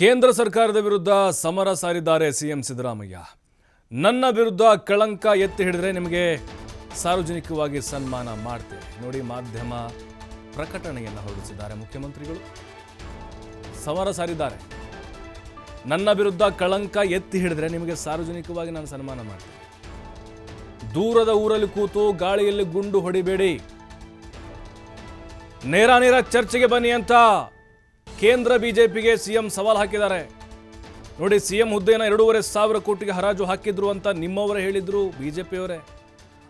ಕೇಂದ್ರ ಸರ್ಕಾರದ ವಿರುದ್ಧ ಸಮರ ಸಾರಿದ್ದಾರೆ ಸಿಎಂ ಸಿದ್ದರಾಮಯ್ಯ. ನನ್ನ ವಿರುದ್ಧ ಕಳಂಕ ಎತ್ತಿ ಹಿಡಿದ್ರೆ ನಿಮಗೆ ಸಾರ್ವಜನಿಕವಾಗಿ ಸನ್ಮಾನ ಮಾಡ್ತೇವೆ ನೋಡಿ, ಮಾಧ್ಯಮ ಪ್ರಕಟಣೆಯನ್ನು ಹೊರಡಿಸಿದ್ದಾರೆ ಮುಖ್ಯಮಂತ್ರಿಗಳು. ಸಮರ ಸಾರಿದ್ದಾರೆ. ನನ್ನ ವಿರುದ್ಧ ಕಳಂಕ ಎತ್ತಿ ಹಿಡಿದ್ರೆ ನಿಮಗೆ ಸಾರ್ವಜನಿಕವಾಗಿ ನಾನು ಸನ್ಮಾನ ಮಾಡ್ತೇನೆ. ದೂರದ ಊರಲ್ಲಿ ಕೂತು ಗಾಳಿಯಲ್ಲಿ ಗುಂಡು ಹೊಡಿಬೇಡಿ. ನೇರ ನೇರ ಚರ್ಚೆಗೆ ಬನ್ನಿ ಅಂತ ಕೇಂದ್ರ ಬಿಜೆಪಿಗೆ ಸಿಎಂ ಸವಾಲ್ ಹಾಕಿದ್ದಾರೆ. ನೋಡಿ, ಸಿಎಂ ಹುದ್ದೆನ ಎರಡೂವರೆ ಸಾವಿರ ಕೋಟಿಗೆ ಹರಾಜು ಹಾಕಿದ್ರು ಅಂತ ನಿಮ್ಮವರೇ ಹೇಳಿದ್ರು ಬಿಜೆಪಿಯವರೇ.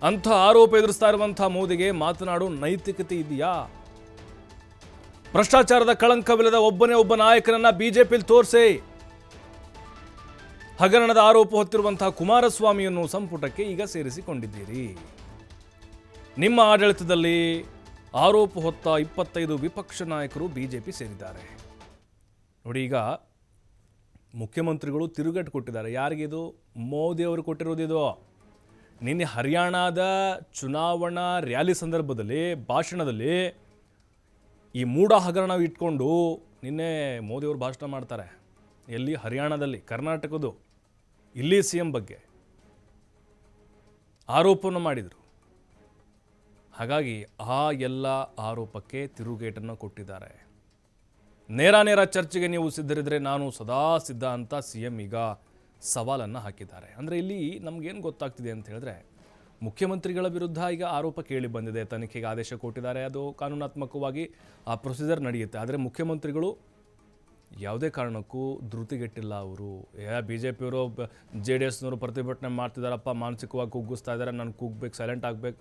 ಅಂಥ ಆರೋಪ ಎದುರಿಸ್ತಾ ಇರುವಂಥ ಮೋದಿಗೆ ಮಾತನಾಡು ನೈತಿಕತೆ ಇದೆಯಾ? ಭ್ರಷ್ಟಾಚಾರದ ಕಳಂಕವಿಲ್ಲದ ಒಬ್ಬನೇ ಒಬ್ಬ ನಾಯಕನನ್ನ ಬಿಜೆಪಿಲಿ ತೋರಿಸಿ. ಹಗರಣದ ಆರೋಪ ಹೊತ್ತಿರುವಂತಹ ಕುಮಾರಸ್ವಾಮಿಯನ್ನು ಸಂಪುಟಕ್ಕೆ ಈಗ ಸೇರಿಸಿಕೊಂಡಿದ್ದೀರಿ. ನಿಮ್ಮ ಆಡಳಿತದಲ್ಲಿ ಆರೋಪ ಹೊತ್ತ ಇಪ್ಪತ್ತೈದು ವಿಪಕ್ಷ ನಾಯಕರು ಬಿಜೆಪಿ ಸೇರಿದ್ದಾರೆ. ನೋಡಿ, ಈಗ ಮುಖ್ಯಮಂತ್ರಿಗಳು ತಿರುಗೇಟು ಕೊಟ್ಟಿದ್ದಾರೆ. ಯಾರಿಗಿದು ಮೋದಿ ಅವರು ಕೊಟ್ಟಿರೋದಿದು ನಿನ್ನೆ ಹರಿಯಾಣದ ಚುನಾವಣಾ ರ್ಯಾಲಿ ಸಂದರ್ಭದಲ್ಲಿ, ಭಾಷಣದಲ್ಲಿ ಈ ಮೂಢ ಹಗರಣ ಇಟ್ಕೊಂಡು ನಿನ್ನೆ ಮೋದಿಯವರು ಭಾಷಣ ಮಾಡ್ತಾರೆ. ಎಲ್ಲಿ? ಹರಿಯಾಣದಲ್ಲಿ, ಕರ್ನಾಟಕದ್ದು, ಇಲ್ಲಿ ಸಿ ಎಂ ಬಗ್ಗೆ ಆರೋಪವನ್ನು ಮಾಡಿದರು. ಹಾಗಾಗಿ ಆ ಎಲ್ಲ ಆರೋಪಕ್ಕೆ ತಿರುಗೇಟನ್ನು ಕೊಟ್ಟಿದ್ದಾರೆ. ನೇರ ನೇರ ಚರ್ಚೆಗೆ ನೀವು ಸಿದ್ಧರಿದ್ರೆ ನಾನು ಸದಾ ಸಿದ್ಧ ಅಂತ ಸಿ ಎಂ ಈಗ ಸವಾಲನ್ನು ಹಾಕಿದ್ದಾರೆ. ಅಂದರೆ ಇಲ್ಲಿ ನಮಗೇನು ಗೊತ್ತಾಗ್ತಿದೆ ಅಂತ ಹೇಳಿದ್ರೆ ಮುಖ್ಯಮಂತ್ರಿಗಳ ವಿರುದ್ಧ ಈಗ ಆರೋಪ ಕೇಳಿ ಬಂದಿದೆ. ತನಿಖೆಗೆ ಆದೇಶ ಕೊಟ್ಟಿದ್ದಾರೆ. ಅದು ಕಾನೂನಾತ್ಮಕವಾಗಿ ಆ ಪ್ರೊಸೀಜರ್ ನಡೆಯುತ್ತೆ. ಆದರೆ ಮುಖ್ಯಮಂತ್ರಿಗಳು ಯಾವುದೇ ಕಾರಣಕ್ಕೂ ಧೃತಿಗೆಟ್ಟಿಲ್ಲ ಅವರು. ಯಾ ಬಿ, ಜೆ ಪಿಯವರು ಜೆ ಡಿ ಎಸ್ನವರು ಪ್ರತಿಭಟನೆ ಮಾಡ್ತಿದ್ದಾರಪ್ಪ ಮಾನಸಿಕವಾಗಿ ಕುಗ್ಗಿಸ್ತಾ ಇದ್ದಾರೆ ನಾನು ಕುಗ್ಬೇಕು ಸೈಲೆಂಟ್ ಆಗಬೇಕು.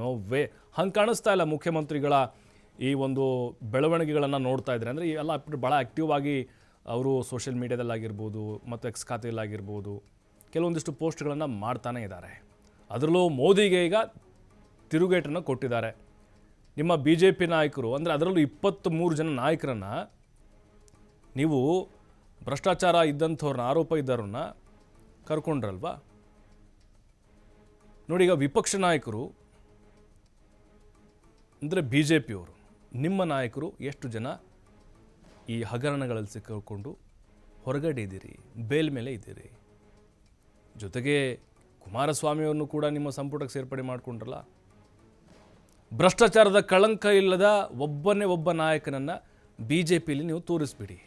ನೋ ವೇ ಹಂಗೆ ಕಾಣಿಸ್ತಾ ಇಲ್ಲ ಮುಖ್ಯಮಂತ್ರಿಗಳ ಈ ಒಂದು ಬೆಳವಣಿಗೆಗಳನ್ನು ನೋಡ್ತಾ ಇದ್ದಾರೆ. ಅಂದರೆ ಎಲ್ಲ ಭಾಳ ಆ್ಯಕ್ಟಿವ್ ಆಗಿ ಅವರು ಸೋಷಿಯಲ್ ಮೀಡ್ಯಾದಲ್ಲಾಗಿರ್ಬೋದು ಮತ್ತು ಎಕ್ಸ್ ಖಾತೆಯಲ್ಲಾಗಿರ್ಬೋದು ಕೆಲವೊಂದಿಷ್ಟು ಪೋಸ್ಟ್ಗಳನ್ನು ಮಾಡ್ತಾನೇ ಇದ್ದಾರೆ. ಅದರಲ್ಲೂ ಮೋದಿಗೆ ಈಗ ತಿರುಗೇಟನ್ನು ಕೊಟ್ಟಿದ್ದಾರೆ. ನಿಮ್ಮ ಬಿ ಜೆ ಪಿ ನಾಯಕರು, ಅಂದರೆ ಅದರಲ್ಲೂ ಇಪ್ಪತ್ತ್ಮೂರು ಜನ ನಾಯಕರನ್ನು ನೀವು ಭ್ರಷ್ಟಾಚಾರ ಇದ್ದಂಥವ್ರನ್ನ, ಆರೋಪ ಇದ್ದವ್ರನ್ನ ಕರ್ಕೊಂಡ್ರಲ್ವಾ? ನೋಡಿ ಈಗ ವಿಪಕ್ಷ ನಾಯಕರು, ಅಂದರೆ ಬಿ ಜೆ ಪಿಯವರು ನಿಮ್ಮ ನಾಯಕರು ಎಷ್ಟು ಜನ ಈ ಹಗರಣಗಳಲ್ಲಿ ಸಿಕ್ಕಿಕೊಂಡು ಹೊರಗಡೆ ಇದ್ದೀರಿ, ಬೇಲ್ ಮೇಲೆ ಇದ್ದೀರಿ? ಜೊತೆಗೆ ಕುಮಾರಸ್ವಾಮಿಯವ್ರನ್ನು ಕೂಡ ನಿಮ್ಮ ಸಂಪುಟಕ್ಕೆ ಸೇರ್ಪಡೆ ಮಾಡಿಕೊಂಡ್ರಲ್ಲ? ಭ್ರಷ್ಟಾಚಾರದ ಕಳಂಕ ಇಲ್ಲದ ಒಬ್ಬನೇ ಒಬ್ಬ ನಾಯಕನನ್ನು ಬಿ ಜೆ ಪಿಲಿ ನೀವು ತೋರಿಸ್ಬಿಡಿ.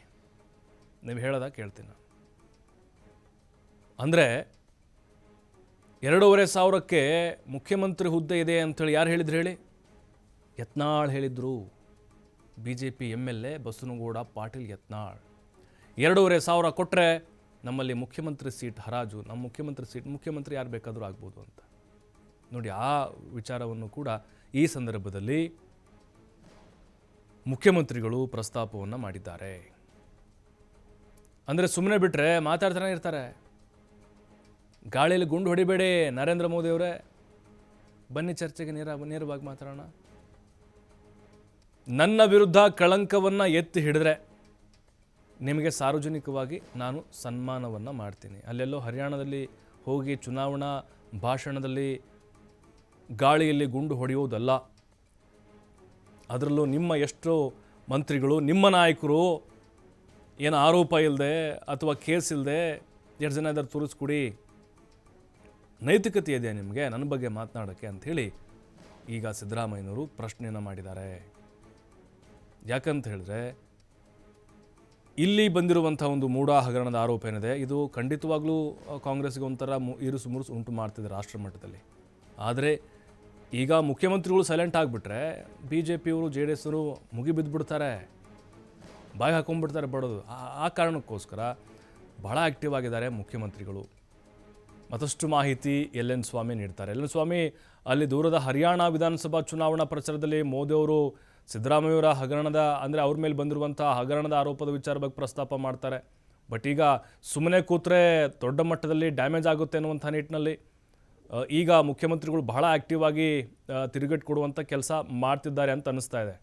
ನೀವು ಹೇಳೋದ ಕೇಳ್ತೀನಿ. ಅಂದರೆ ಎರಡೂವರೆ ಸಾವಿರಕ್ಕೆ ಮುಖ್ಯಮಂತ್ರಿ ಹುದ್ದೆ ಇದೆ ಅಂಥೇಳಿ ಯಾರು ಹೇಳಿದ್ರು ಹೇಳಿ? ಯತ್ನಾಳ್ ಹೇಳಿದ್ರು. B J P M L A Basanagouda, Patil Yatnal. ಎರಡೂವರೆ ಸಾವಿರ ಕೊಟ್ಟರೆ ನಮ್ಮಲ್ಲಿ ಮುಖ್ಯಮಂತ್ರಿ ಸೀಟ್ ಹರಾಜು. ನಮ್ಮ ಮುಖ್ಯಮಂತ್ರಿ ಸೀಟ್, ಮುಖ್ಯಮಂತ್ರಿ ಯಾರು ಬೇಕಾದರೂ ಆಗ್ಬೋದು ಅಂತ. ನೋಡಿ, ಆ ವಿಚಾರವನ್ನು ಕೂಡ ಈ ಸಂದರ್ಭದಲ್ಲಿ ಮುಖ್ಯಮಂತ್ರಿಗಳು ಪ್ರಸ್ತಾಪವನ್ನು ಮಾಡಿದ್ದಾರೆ. ಅಂದರೆ ಸುಮ್ಮನೆ ಬಿಟ್ಟರೆ ಮಾತಾಡ್ತಾನೆ ಇರ್ತಾರೆ. ಗಾಳಿಯಲ್ಲಿ ಗುಂಡು ಹೊಡಿಬೇಡಿ, ನರೇಂದ್ರ ಮೋದಿ ಅವರೇ ಬನ್ನಿ ಚರ್ಚೆಗೆ ನೇರ, ನೇರವಾಗಿ ಮಾತಾಡೋಣ. ನನ್ನ ವಿರುದ್ಧ ಕಳಂಕವನ್ನು ಎತ್ತಿ ಹಿಡಿದ್ರೆ ನಿಮಗೆ ಸಾರ್ವಜನಿಕವಾಗಿ ನಾನು ಸನ್ಮಾನವನ್ನು ಮಾಡ್ತೀನಿ. ಅಲ್ಲೆಲ್ಲೋ ಹರಿಯಾಣದಲ್ಲಿ ಹೋಗಿ ಚುನಾವಣಾ ಭಾಷಣದಲ್ಲಿ ಗಾಳಿಯಲ್ಲಿ ಗುಂಡು ಹೊಡೆಯುವುದಲ್ಲ ಅದರಲ್ಲೂ ನಿಮ್ಮ ಎಷ್ಟೋ ಮಂತ್ರಿಗಳು, ನಿಮ್ಮ ನಾಯಕರು ಏನು ಆರೋಪ ಇಲ್ಲದೆ ಅಥವಾ ಕೇಸ್ ಇಲ್ಲದೆ ಎರಡು ಜನ ಇದ್ದಾರೆ ತೋರಿಸ್ಕೊಡಿ. ನೈತಿಕತೆ ಇದೆಯಾ ನಿಮಗೆ? ನನ್ನ ಬಗ್ಗೆ ಮಾತನಾಡೋಕ್ಕೆ ಅಂಥೇಳಿ ಈಗ ಸಿದ್ದರಾಮಯ್ಯನವರು ಪ್ರಶ್ನೆಯನ್ನು ಮಾಡಿದ್ದಾರೆ. ಯಾಕಂತ ಹೇಳಿದ್ರೆ, ಇಲ್ಲಿ ಬಂದಿರುವಂಥ ಒಂದು ಮೂಢ ಹಗರಣದ ಆರೋಪ ಏನಿದೆ, ಇದು ಖಂಡಿತವಾಗ್ಲೂ ಕಾಂಗ್ರೆಸ್ಗೆ ಒಂಥರ ಮು, ಇರುಸು ಮುರುಸು ಉಂಟು ಮಾಡ್ತಿದೆ ರಾಷ್ಟ್ರ ಮಟ್ಟದಲ್ಲಿ. ಆದರೆ, ಈಗ ಮುಖ್ಯಮಂತ್ರಿಗಳು ಸೈಲೆಂಟ್ ಆಗಿಬಿಟ್ರೆ ಬಿ ಜೆ ಪಿಯವರು ಜೆ ಡಿ ಎಸ್ನವರು ಮುಗಿಬಿದ್ದುಬಿಡ್ತಾರೆ ಬಾಯಿ ಹಾಕೊಂಡ್ಬಿಡ್ತಾರೆ ಬಡೋದು ಆ- ಕಾರಣಕ್ಕೋಸ್ಕರ ಬಹಳ ಆ್ಯಕ್ಟಿವ್ ಆಗಿದ್ದಾರೆ ಮುಖ್ಯಮಂತ್ರಿಗಳು. ಮತ್ತಷ್ಟು ಮಾಹಿತಿ ಎಲ್ ಎನ್ ಸ್ವಾಮಿ ನೀಡ್ತಾರೆ. ಎಲ್ ಎನ್ ಸ್ವಾಮಿ, ಅಲ್ಲಿ ದೂರದ ಹರಿಯಾಣ ವಿಧಾನಸಭಾ ಚುನಾವಣಾ ಪ್ರಚಾರದಲ್ಲಿ ಮೋದಿ ಅವರು ಸಿದ್ದರಾಮಯ್ಯವರ ಹಗರಣದ, ಅಂದರೆ ಅವ್ರ ಮೇಲೆ ಬಂದಿರುವಂಥ ಹಗರಣದ ಆರೋಪದ ವಿಚಾರ ಬಗ್ಗೆ ಪ್ರಸ್ತಾಪ ಮಾಡ್ತಾರೆ. ಬಟ್ ಈಗ ಸುಮ್ಮನೆ ಕೂತ್ರೆ ದೊಡ್ಡ ಮಟ್ಟದಲ್ಲಿ ಡ್ಯಾಮೇಜ್ ಆಗುತ್ತೆ ಅನ್ನುವಂಥ ನಿಟ್ಟಿನಲ್ಲಿ ಈಗ ಮುಖ್ಯಮಂತ್ರಿಗಳು ಬಹಳ ಆಕ್ಟಿವ್ ಆಗಿ ತಿರುಗೇಟ್ ಕೊಡುವಂಥ ಕೆಲಸ ಮಾಡ್ತಿದ್ದಾರೆ ಅಂತ ಅನಿಸ್ತಾ ಇದೆ.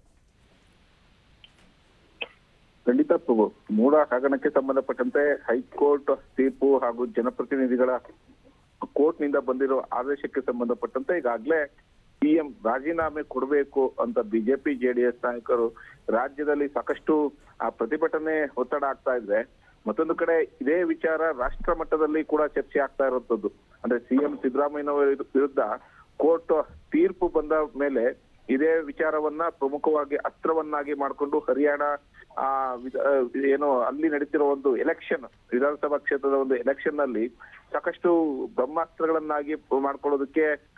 ಖಂಡಿತ ಪ್ರಭು ಮೂಡ ಹಗರಣಕ್ಕೆ ಸಂಬಂಧಪಟ್ಟಂತೆ ಹೈಕೋರ್ಟ್ ತೀರ್ಪು ಹಾಗೂ ಜನಪ್ರತಿನಿಧಿಗಳ ಕೋರ್ಟ್ನಿಂದ ಬಂದಿರೋ ಆದೇಶಕ್ಕೆ ಸಂಬಂಧಪಟ್ಟಂತೆ ಈಗಾಗಲೇ ಸಿಎಂ ರಾಜೀನಾಮೆ ಕೊಡಬೇಕು ಅಂತ ಬಿಜೆಪಿ ಜೆಡಿಎಸ್ ನಾಯಕರು ರಾಜ್ಯದಲ್ಲಿ ಸಾಕಷ್ಟು, ಆ, ಪ್ರತಿಭಟನೆ ಒತ್ತಡ ಆಗ್ತಾ ಇದ್ರೆ ಮತ್ತೊಂದು ಕಡೆ ಇದೇ ವಿಚಾರ ರಾಷ್ಟ್ರ ಮಟ್ಟದಲ್ಲಿ ಕೂಡ ಚರ್ಚೆ ಆಗ್ತಾ ಇರುವಂತದ್ದು ಅಂದ್ರೆ ಸಿಎಂ ಸಿದ್ದರಾಮಯ್ಯನವರ ವಿರುದ್ಧ ಕೋರ್ಟ್ ತೀರ್ಪು ಬಂದ ಮೇಲೆ ಇದೇ ವಿಚಾರವನ್ನ ಪ್ರಮುಖವಾಗಿ ಅಸ್ತ್ರವನ್ನಾಗಿ ಮಾಡಿಕೊಂಡು ಹರಿಯಾಣ, ಆ ಏನು ಅಲ್ಲಿ ನಡೀತಿರೋ ಒಂದು ಎಲೆಕ್ಷನ್, ವಿಧಾನಸಭಾ ಕ್ಷೇತ್ರದ ಒಂದು ಎಲೆಕ್ಷನ್ನಲ್ಲಿ ಸಾಕಷ್ಟು ಬ್ರಹ್ಮಾಸ್ತ್ರಗಳನ್ನಾಗಿ ಮಾಡ್ಕೊಳ್ಳೋದಕ್ಕೆ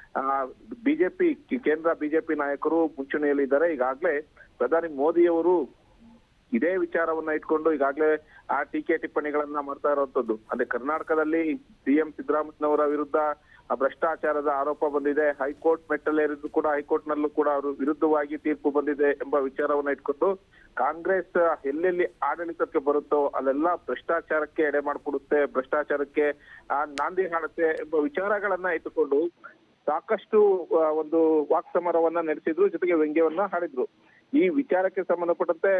ಬಿಜೆಪಿ, ಕೇಂದ್ರ ಬಿಜೆಪಿ ನಾಯಕರು ಮುಂಚೂಣಿಯಲ್ಲಿದ್ದಾರೆ. ಈಗಾಗಲೇ ಪ್ರಧಾನಿ ಮೋದಿಯವರು ಇದೇ ವಿಚಾರವನ್ನ ಇಟ್ಕೊಂಡು ಈಗಾಗಲೇ ಆ ಟೀಕೆ ಟಿಪ್ಪಣಿಗಳನ್ನ ಮಾಡ್ತಾ ಇರುವಂತದ್ದು ಅಂದ್ರೆ ಕರ್ನಾಟಕದಲ್ಲಿ ಸಿಎಂ ಸಿದ್ದರಾಮಯ್ಯನವರ ವಿರುದ್ಧ ಭ್ರಷ್ಟಾಚಾರದ ಆರೋಪ ಬಂದಿದೆ. ಹೈಕೋರ್ಟ್ ಮೆಟ್ಟಲೇರಿದ್ದು ಕೂಡ ಹೈಕೋರ್ಟ್ ನಲ್ಲೂ ಕೂಡ ಅವರು ವಿರುದ್ಧವಾಗಿ ತೀರ್ಪು ಬಂದಿದೆ ಎಂಬ ವಿಚಾರವನ್ನ ಇಟ್ಕೊಂಡು ಕಾಂಗ್ರೆಸ್ ಎಲ್ಲೆಲ್ಲಿ ಆಡಳಿತಕ್ಕೆ ಬರುತ್ತೋ ಅಲ್ಲೆಲ್ಲ ಭ್ರಷ್ಟಾಚಾರಕ್ಕೆ ಎಡೆ ಮಾಡಿಕೊಡುತ್ತೆ, ಭ್ರಷ್ಟಾಚಾರಕ್ಕೆ ನಾಂದಿ ಹಾಡುತ್ತೆ ಎಂಬ ವಿಚಾರಗಳನ್ನ ಇಟ್ಟುಕೊಂಡು ಸಾಕಷ್ಟು ಒಂದು ಒಂದು ವಾಕ್ಸಮರವನ್ನ ನಡೆಸಿದ್ರು, ಜೊತೆಗೆ ವ್ಯಂಗ್ಯವನ್ನ ಹಾಡಿದ್ರು. ಈ ವಿಚಾರಕ್ಕೆ ಸಂಬಂಧಪಟ್ಟಂತೆ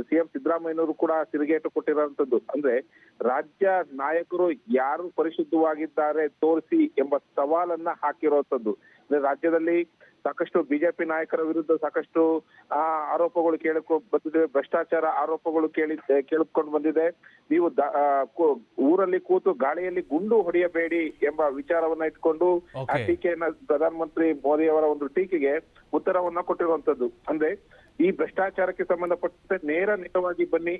ಸಿಎಂ ಸಿದ್ದರಾಮಯ್ಯನವರು ಕೂಡ ತಿರುಗೇಟು ಕೊಟ್ಟಿರುವಂತದ್ದು. ಅಂದ್ರೆ ರಾಜ್ಯ ನಾಯಕರು ಯಾರು ಪರಿಶುದ್ಧವಾಗಿದ್ದಾರೆ ತೋರಿಸಿ ಎಂಬ ಸವಾಲನ್ನ ಹಾಕಿರುವಂತದ್ದು. ಅಂದ್ರೆ ರಾಜ್ಯದಲ್ಲಿ ಸಾಕಷ್ಟು ಬಿಜೆಪಿ ನಾಯಕರ ವಿರುದ್ಧ ಸಾಕಷ್ಟು ಆ ಆರೋಪಗಳು ಕೇಳಕೊ ಬಂದಿದೆ ಭ್ರಷ್ಟಾಚಾರ ಆರೋಪಗಳು ಕೇಳಿ ಕೇಳಿಕೊಂಡು ಬಂದಿದೆ. ನೀವು ಊರಲ್ಲಿ ಕೂತು ಗಾಳಿಯಲ್ಲಿ ಗುಂಡು ಹೊಡೆಯಬೇಡಿ ಎಂಬ ವಿಚಾರವನ್ನ ಇಟ್ಕೊಂಡು ಆ. ಟೀಕೆಯನ್ನ ಪ್ರಧಾನಮಂತ್ರಿ ಮೋದಿ ಅವರ ಒಂದು ಟೀಕೆಗೆ ಉತ್ತರವನ್ನ ಕೊಟ್ಟಿರುವಂತದ್ದು ಅಂದ್ರೆ ಈ ಭ್ರಷ್ಟಾಚಾರಕ್ಕೆ ಸಂಬಂಧಪಟ್ಟಂತೆ ನೇರ ನೇರವಾಗಿ ಬನ್ನಿ.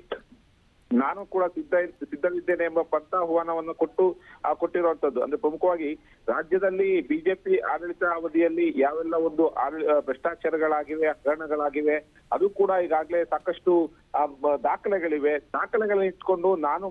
ನಾನು ಕೂಡ ಸಿದ್ಧ ಸಿದ್ಧವಿದ್ದೇನೆ ಎಂಬ ಪಂಥಾಹ್ವಾನವನ್ನು ಕೊಟ್ಟು, ಆ ಕೊಟ್ಟಿರುವಂತದ್ದು. ಅಂದ್ರೆ ಪ್ರಮುಖವಾಗಿ ರಾಜ್ಯದಲ್ಲಿ ಬಿಜೆಪಿ ಆಡಳಿತ ಅವಧಿಯಲ್ಲಿ ಯಾವೆಲ್ಲ ಒಂದು ಭ್ರಷ್ಟಾಚಾರಗಳಾಗಿವೆ, ಹಗರಣಗಳಾಗಿವೆ, ಅದು ಕೂಡ ಈಗಾಗಲೇ ಸಾಕಷ್ಟು ದಾಖಲೆಗಳಿವೆ. ದಾಖಲೆಗಳನ್ನ ಇಟ್ಕೊಂಡು ನಾನು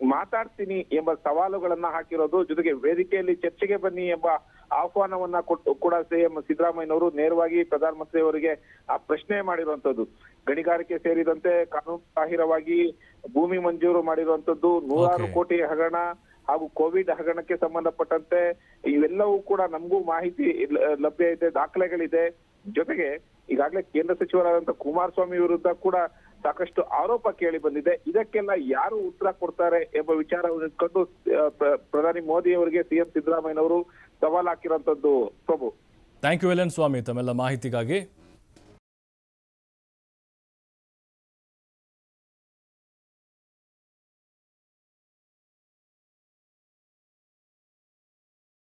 ಮಾತಾಡ್ತೀನಿ ಎಂಬ ಸವಾಲುಗಳನ್ನ ಹಾಕಿರೋದು ಜೊತೆಗೆ ವೇದಿಕೆಯಲ್ಲಿ ಚರ್ಚೆಗೆ ಬನ್ನಿ ಎಂಬ ಆಹ್ವಾನವನ್ನ ಕೊಟ್ಟು ಕೂಡ ಸಿಎಂ ಸಿದ್ದರಾಮಯ್ಯನವರು ನೇರವಾಗಿ ಪ್ರಧಾನಮಂತ್ರಿ ಅವರಿಗೆ ಆ ಪ್ರಶ್ನೆ ಮಾಡಿರುವಂತದ್ದು ಗಣಿಗಾರಿಕೆ ಸೇರಿದಂತೆ ಕಾನೂನು ಬಾಹಿರವಾಗಿ ಭೂಮಿ ಮಂಜೂರು ಮಾಡಿರುವಂತದ್ದು ನೂರಾರು ಕೋಟಿ ಹಗರಣ ಹಾಗೂ ಕೋವಿಡ್ ಹಗರಣಕ್ಕೆ ಸಂಬಂಧಪಟ್ಟಂತೆ ಇವೆಲ್ಲವೂ ಕೂಡ ನಮಗೂ ಮಾಹಿತಿ ಲಭ್ಯ ಇದೆ ದಾಖಲೆಗಳಿದೆ. ಜೊತೆಗೆ ಈಗಾಗಲೇ ಕೇಂದ್ರ ಸಚಿವರಾದಂತ ಕುಮಾರಸ್ವಾಮಿ ವಿರುದ್ಧ ಕೂಡ ಸಾಕಷ್ಟು ಆರೋಪ ಕೇಳಿ ಬಂದಿದೆ. ಇದಕ್ಕೆಲ್ಲ ಯಾರು ಉತ್ತರ ಕೊಡ್ತಾರೆ ಎಂಬ ವಿಚಾರವನ್ನು ಕಂಡು ಪ್ರ- ಪ್ರಧಾನಿ ಮೋದಿ ಅವರಿಗೆ ಸಿಎಂ ಸಿದ್ದರಾಮಯ್ಯನವರು ಸವಾಲ್ ಹಾಕಿರುವಂತದ್ದು ಪ್ರಭು. Thank you L N Swamy ತಮ್ಮೆಲ್ಲ ಮಾಹಿತಿಗಾಗಿ.